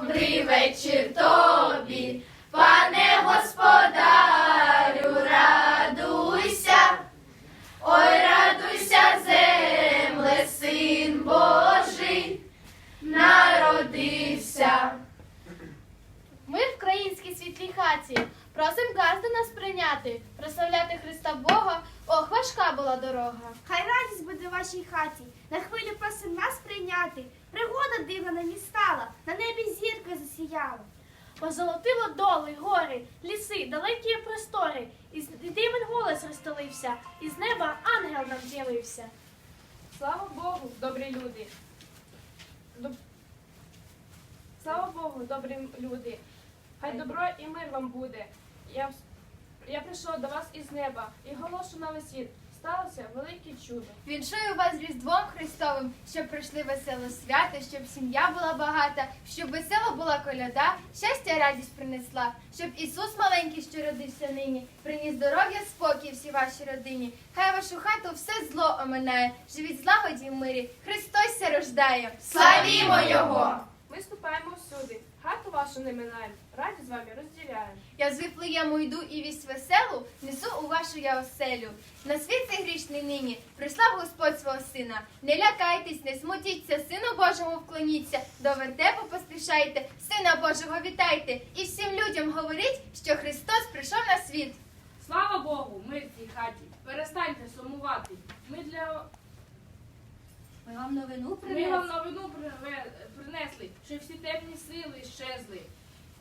Добрий вечір тобі, пане господарю, радуйся, ой, радуйся, земле, син Божий, народився. Ми в українській світлій хаті. Просим газди нас прийняти, прославляти Христа Бога. Ох, важка була дорога. Хай радість буде в вашій хаті, на хвилю просим нас прийняти. Пригода дивна нам і стала, на небі засіяла. Позолотило доли, гори, ліси, далекі простори. І дивен голос розстелився, і з неба ангел нам з'явився. Слава Богу, добрі люди. Доб- Слава Богу, добрі люди. Хай добро і мир вам буде. Я, я прийшов до вас із неба і голосу на весь світ. Сталося велике чудо. Віншую вас з Різдвом Христовим, щоб пройшли весело свято, щоб сім'я була багата, щоб весела була коляда, щастя, радість принесла, щоб Ісус маленький, що родився нині, приніс здоров'я, спокій всій вашій родині. Хай вашу хату все зло оминає, живіть злагоді й мирі, Христос ся рождає. Славімо Його! Ми ступаємо всюди, хату вашу не минаємо, раді з вами розділяємо. Я з Вифлеєму йду і вість веселу, несу у вашу я оселю. На світ цей грішний нині прислав Господь свого сина. Не лякайтесь, не смутіться, сину Божому вклоніться, до вертепу поспішайте, сина Божого вітайте, і всім людям говоріть, що Христос прийшов на світ. Слава Богу, ми в цій хаті. Перестаньте сумувати. Ми для Ми вам новину ми вам новину приве- принесли, що всі темні сили щезли.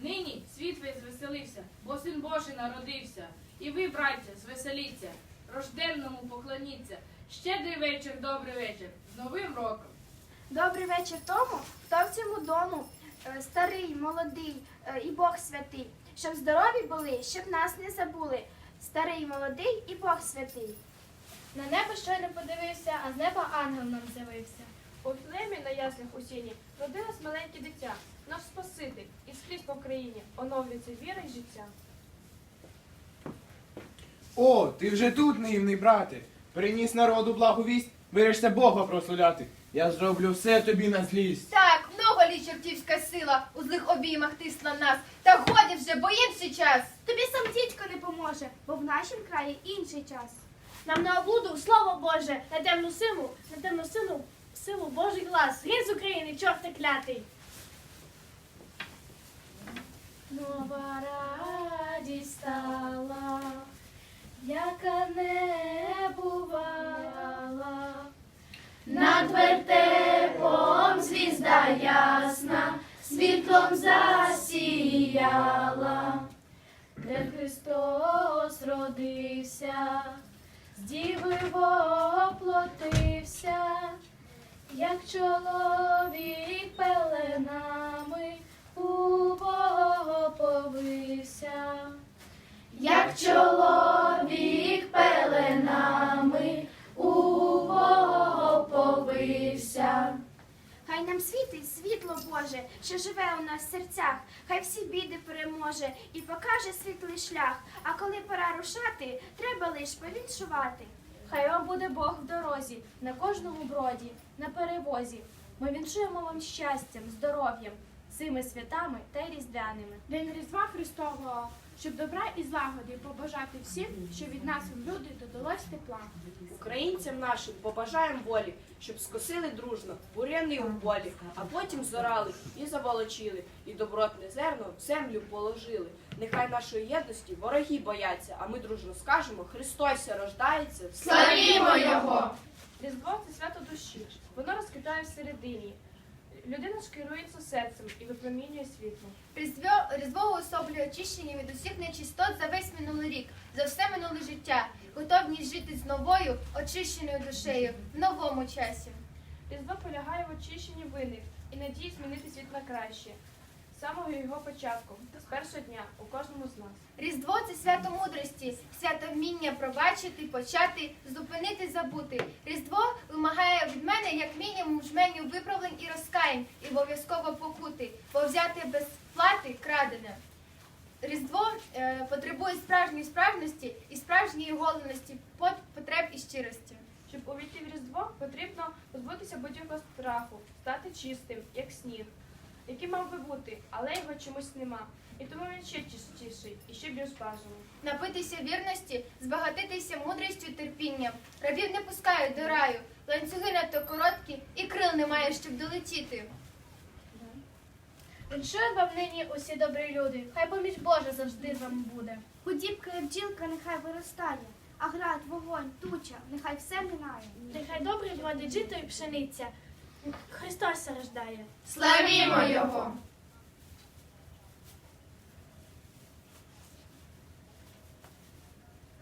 Нині світ весь звеселився, бо син Божий народився. І ви, браття, звеселіться, рожденному поклоніться. Щедрий вечір, добрий вечір. З Новим роком! Добрий вечір тому, хто в цьому дому е, старий, молодий е, і Бог святий, щоб здорові були, щоб нас не забули. Старий, молодий і Бог святий. На небо щойно подивився, а з неба ангел нам з'явився. У Філемі на яслях у сіні родилось маленьке дитя, наш Спаситель, і скрізь по країні оновлюється віра й життя. О, ти вже тут, наївний брате. Приніс народу благовість, вирішся Бога прославляти. Я зроблю все тобі на злість. Так, много лі чортівська сила у злих обіймах тисла нас. Та годі вже, бо інший час. Тобі сам дідько не поможе, бо в нашім краї інший час. Нам на облуду слово Боже, на темну силу, на темну силу, силу Божий глас. Геть з України, чорти клятий. Нова радість стала, яка не бувала. Над вертепом звізда ясна, світлом засіяла. де Христос родився, з діви воплотився, як чоловік пеленами повився. Як чоловік пеленами у Бога повився. Хай нам світить світло Боже, що живе у нас в серцях, хай всі біди переможе і покаже світлий шлях. А коли пора рушати, треба лиш повіншувати. Хай вам буде Бог в дорозі, на кожному броді, на перевозі. Ми віншуємо вам щастям, здоров'ям, цими святами та й різдвяними. День Різдва Христового, щоб добра і злагоди побажати всім, що від нас люди додалось тепла. Українцям нашим побажаємо волі, щоб скосили дружно буряни у полі, а потім зорали і заволочили, і добротне зерно в землю положили. Нехай нашої єдності вороги бояться, а ми дружно скажемо Христос рождається. Славімо Його! Різдво це свято душі, воно розквітає всередині. Людина ж керується серцем і випромінює світло. Різдво, Різдво уособлює очищення від усіх нечистот за весь минулий рік, за все минуле життя, готовність жити з новою, очищеною душею в новому часі. Різдво полягає в очищенні винних і надії змінити світ на краще. З самого його початку, з першого дня, у кожному з нас. Різдво це свято мудрості, свято вміння пробачити, почати, зупинити, забути. Різдво вимагає від мене як мінімум жменю виправлень і розкаянь, і обов'язково покути, бо взяти без плати крадене. Різдво е, потребує справжньої справжності і справжньої голеності, потреб і щирості. Щоб увійти в Різдво, потрібно позбутися будь-якого страху, стати чистим, як сніг. Який мав би бути, але його чомусь нема. І тому він ще чистіший і ще більш бажаний. Напитися вірності, збагатитися мудрістю і терпінням. Рабів не пускають до раю, ланцюги надто короткі, і крил немає, щоб долетіти. Віншую вам нині усі добрі люди. Хай поміч Божа завжди з вами буде. Худібка і бджілка нехай виростає, а град, вогонь, туча, нехай все минає. Нехай добре вродить жито і пшениця. Христос рождає. Славімо Його!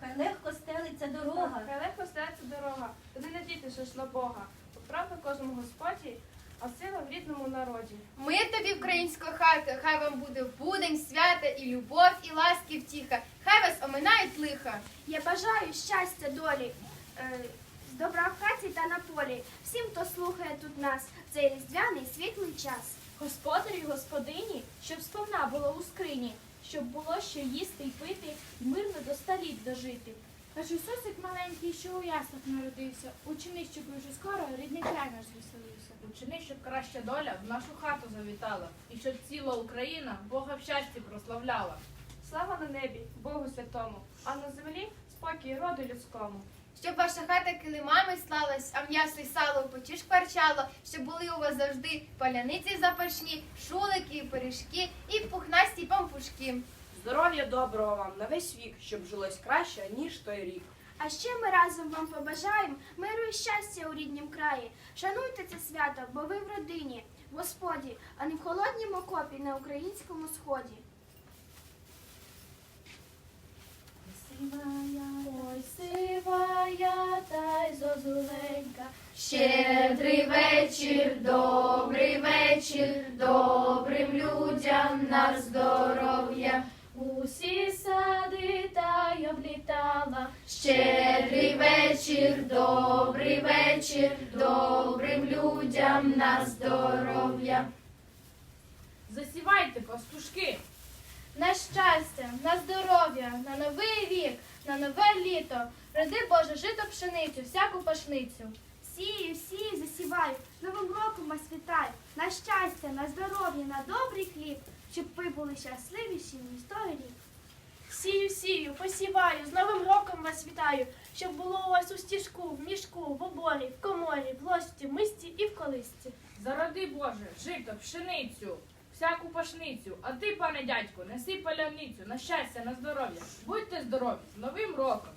Хай легко стелиться дорога. Хай легко стається дорога, туди не діти, що йшло Бога. Правда кожному Господі, а сила в рідному народі. Мир тобі, українська хата, хай вам буде в будень, свята і любов, і ласки втіха. Хай вас оминають лиха. Я бажаю щастя долі, е, добра в хаті та на полі. Всім, хто слухає тут нас, цей різдвяний світлий час. Господарю й господині, щоб сповна було у скрині, щоб було що їсти й пити, й мирно до ста літ дожити. Аж Ісусик маленький, що у яслах народився, учини, щоб уже скоро рідний край наш веселився. Учини, щоб краща доля в нашу хату завітала, і щоб ціла Україна Бога в щасті прославляла. Слава на небі, Богу святому, а на землі спокій роду людському. Щоб ваша хата килимами слалась, а м'ясо й сало в печі шкварчало, щоб були у вас завжди паляниці запашні, шулики, і пиріжки і пухнасті пампушки. Здоров'я доброго вам на весь вік, щоб жилось краще, ніж той рік. А ще ми разом вам побажаємо миру і щастя у ріднім краї. Шануйте це свято, бо ви в родині, в Господі, а не в холоднім окопі на українському сході. Зозуленька, Щедрий вечір, добрий вечір, добрим людям на здоров'я. усі сади та й облітала. Щедрий вечір, добрий вечір, добрим людям на здоров'я. Засівайте, пастушки, На щастя, на здоров'я, на новий рік, на нове літо. Роди Боже жито пшеницю, всяку пашницю. Сію, сію, засіваю, з Новим роком вас вітаю. На щастя, на здоров'я, на добрий хліб, щоб ви були щасливіші ніж той рік. Сію, сію, посіваю, з Новим роком вас вітаю, щоб було у вас у стіжку, в мішку, в оборі, в коморі, в ложці, в мисці і в колисці. зароди Боже, жито, пшеницю, всяку пашницю, а ти, пане дядько, неси паляницю, на щастя, на здоров'я. Будьте здорові, з Новим роком!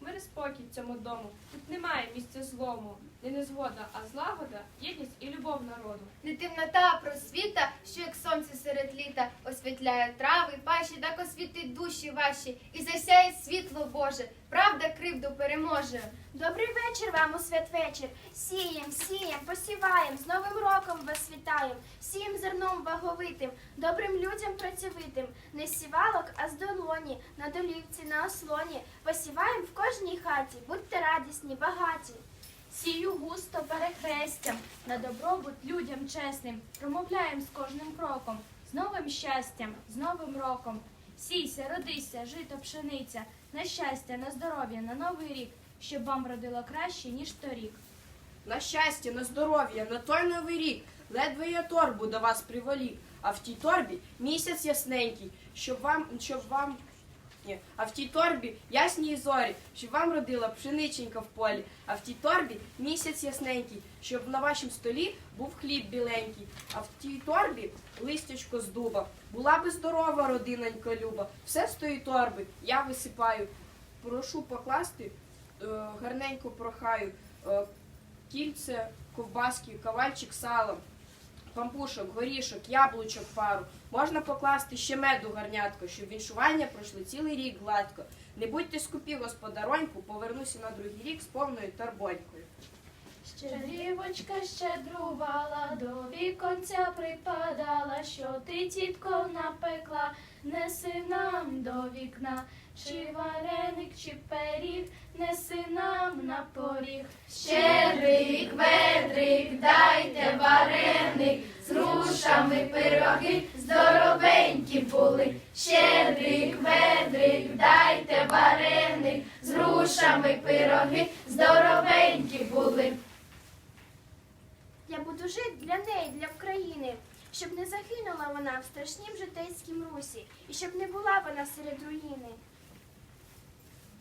Мир спокій цьому дому. Тут немає місця злому, не незгода, а злагода, єдність і любов народу. Не темнота, а просвіта, що як сонце серед літа освітляє трави, паші, так освітить душі ваші, і засяє світло Боже, правда кривду переможе. Добрий вечір вам у святвечір. Сієм, сієм, посіваєм, з Новим роком вас вітаєм, сієм зерном ваговитим, добрим людям працьовитим, не з сівалок, а з долоні, на долівці, на ослоні, посіваєм в кожній хаті, будьте радісні, багаті. Сію густо перехрестям, на добробут людям чесним, промовляєм з кожним кроком, з новим щастям, з новим роком. Сійся, родися, жито пшениця, на щастя, на здоров'я, на новий рік, щоб вам родило краще, ніж торік. На щастя, на здоров'я, на той новий рік. Ледве я торбу до вас приволік, а в тій торбі місяць ясненький, щоб вам, щоб вам. Ні, а в тій торбі ясні зорі, щоб вам родила пшениченька в полі, а в тій торбі місяць ясненький, щоб на вашім столі був хліб біленький, а в тій торбі листячко з дуба. Була би здорова родинонька люба. Все з тої торби я висипаю. Прошу покласти, е, гарненько прохаю. е, кільце, ковбаски, ковальчик сала, пампушок, горішок, яблучок пару. Можна покласти ще меду гарнятко, щоб віншування пройшли цілий рік гладко. Не будьте скупі, господароньку, повернуся на другий рік з повною торбонькою. Щедрівочка щедрувала, до віконця припадала, що ти, тітко, напекла, неси нам до вікна, чи вареник, чи пиріг, неси нам на поріг. Щедрик, ведрик, дайте вареник, з грушами пироги здоровенькі були. Щедрик, ведрик, дайте вареник, з грушами пироги здоровенькі були. Я буду жити для неї, для України. Щоб не загинула вона в страшнім житейськім русі, і щоб не була вона серед руїни.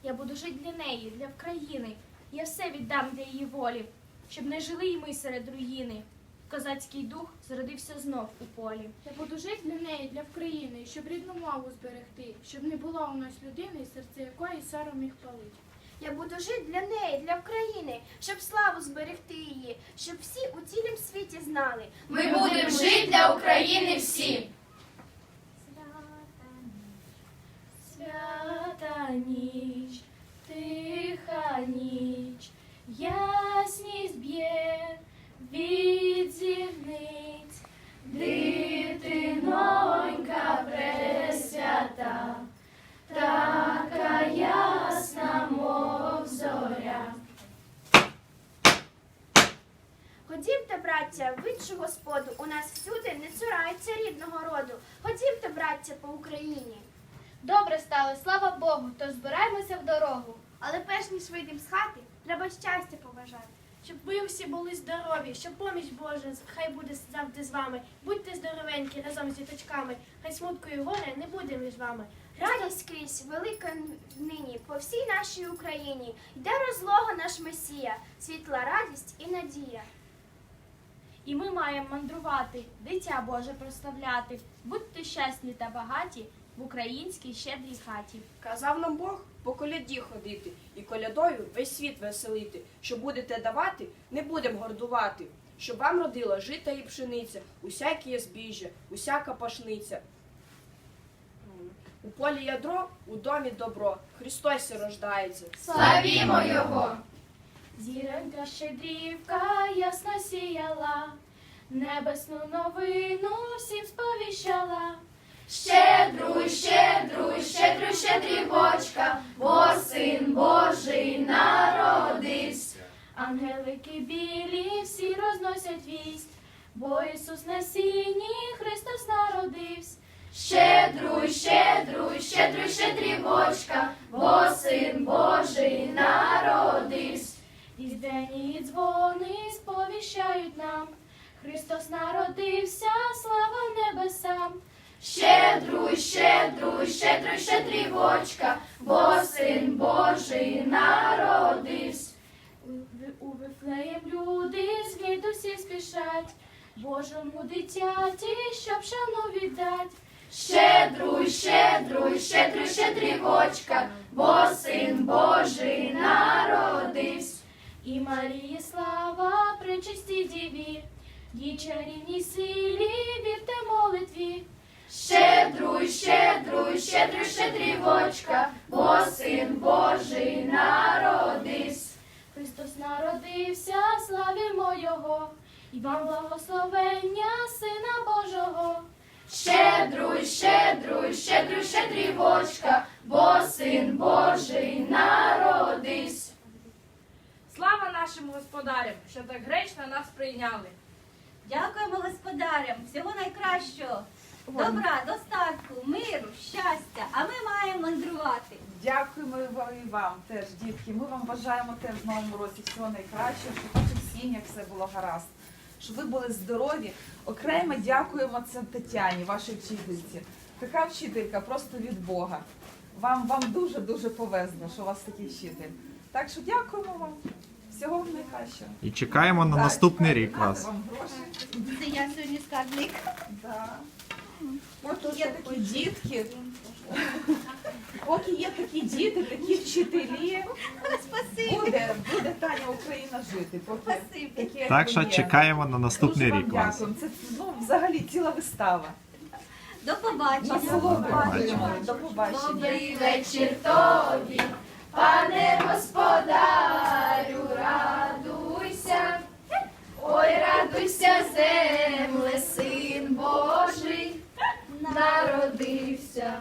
Я буду жити для неї, для країни. Я все віддам для її волі, щоб не жили й ми серед руїни. Козацький дух зродився знов у полі. Я буду жити для неї, для України, щоб рідну мову зберегти, щоб не було у нас людини, серце якої сором їх палить. Я буду жити для неї, для України, щоб славу зберегти її, щоб всі у цілім світі знали. Ми будемо жити для України всі. Свята ніч, тиха ніч, ясність б'є від зірниць, дитинонька пресвята, така ясна, Ходімте, браття, в іншу господу, у нас всюди не цураються рідного роду. Ходімте, браття, по Україні. Добре стало, слава Богу, то збираємося в дорогу. Але перш ніж вийдемо з хати, треба щастя побажати. Щоб ви всі були здорові, щоб поміч Божа хай буде завжди з вами. Будьте здоровенькі разом з діточками, хай смутку і горя не буде між вами. Радість скрізь велика нині по всій нашій Україні. Йде розлога наш Месія, світла радість і надія. І ми маємо мандрувати, дитя Боже прославляти. Будьте щасні та багаті в українській щедрій хаті. Казав нам Бог по коляді ходити і колядою весь світ веселити. Що будете давати, не будем гордувати. Щоб вам родила жита і пшениця, усяке збіжжя, усяка пашниця. У полі ядро, у домі добро. Христос рождається. Славімо Його! Зіронька щедрівка ясно сіяла, небесну новину всім сповіщала. Щедруй, щедруй, щедруй, щедрівочка, бо син Божий народився. Ангелики білі всі розносять вість, бо Ісус на сіні Христос народився. Щедруй, щедруй, щедруй, щедрівочка, Різдвяні дзвони сповіщають нам, Христос народився, слава небесам. Щедруй, щедруй, щедруй, щедрівочка, бо син Божий народився. У Вифлеєм люди звідусі спішать, Божому дитяті, щоб шану віддать. Щедруй, щедруй, щедруй, щедрівочка, бо син Божий народився. І Марії слава пречисті діві, їй чарівній силі вірте молитві. Щедруй, щедруй, щедруй, щедрівочка, бо син Божий народився. Христос народився, славімо Його, і вам благословення Сина Божого. Щедруй, щедруй, щедруй, щедрівочка, бо син Божий народився. Нашим господарям, що так гречно нас прийняли. Дякуємо господарям, всього найкращого. Добра, достатку, миру, щастя, а ми маємо мандрувати. Дякуємо і вам, і вам теж, дітки. Ми вам бажаємо теж в новому році всього найкращого, щоб ваших сім'ях все було гаразд, щоб ви були здорові. Окремо дякуємо це Тетяні, вашій вчительці. Така вчителька просто від Бога. Вам, вам дуже-дуже повезло, що у вас такий вчитель. Так що дякуємо вам. Всього найкращого. І чекаємо на Так, наступний рік дати вас. вам гроші. Це я сьогодні скарбник. Да. Поки є такі дітки, поки є такі діти, такі вчителі, Спасибі. буде, буде Таня Україна жити. Поки Спасибі. такі, як Так ви що є. чекаємо на наступний Дуже рік вас. дякуємо. Це ну, взагалі ціла вистава. До побачення. Насолоджуємо. До побачення. Добрий вечір тобі, пане господарю, радуйся, ой, радуйся, земле, син Божий, народився.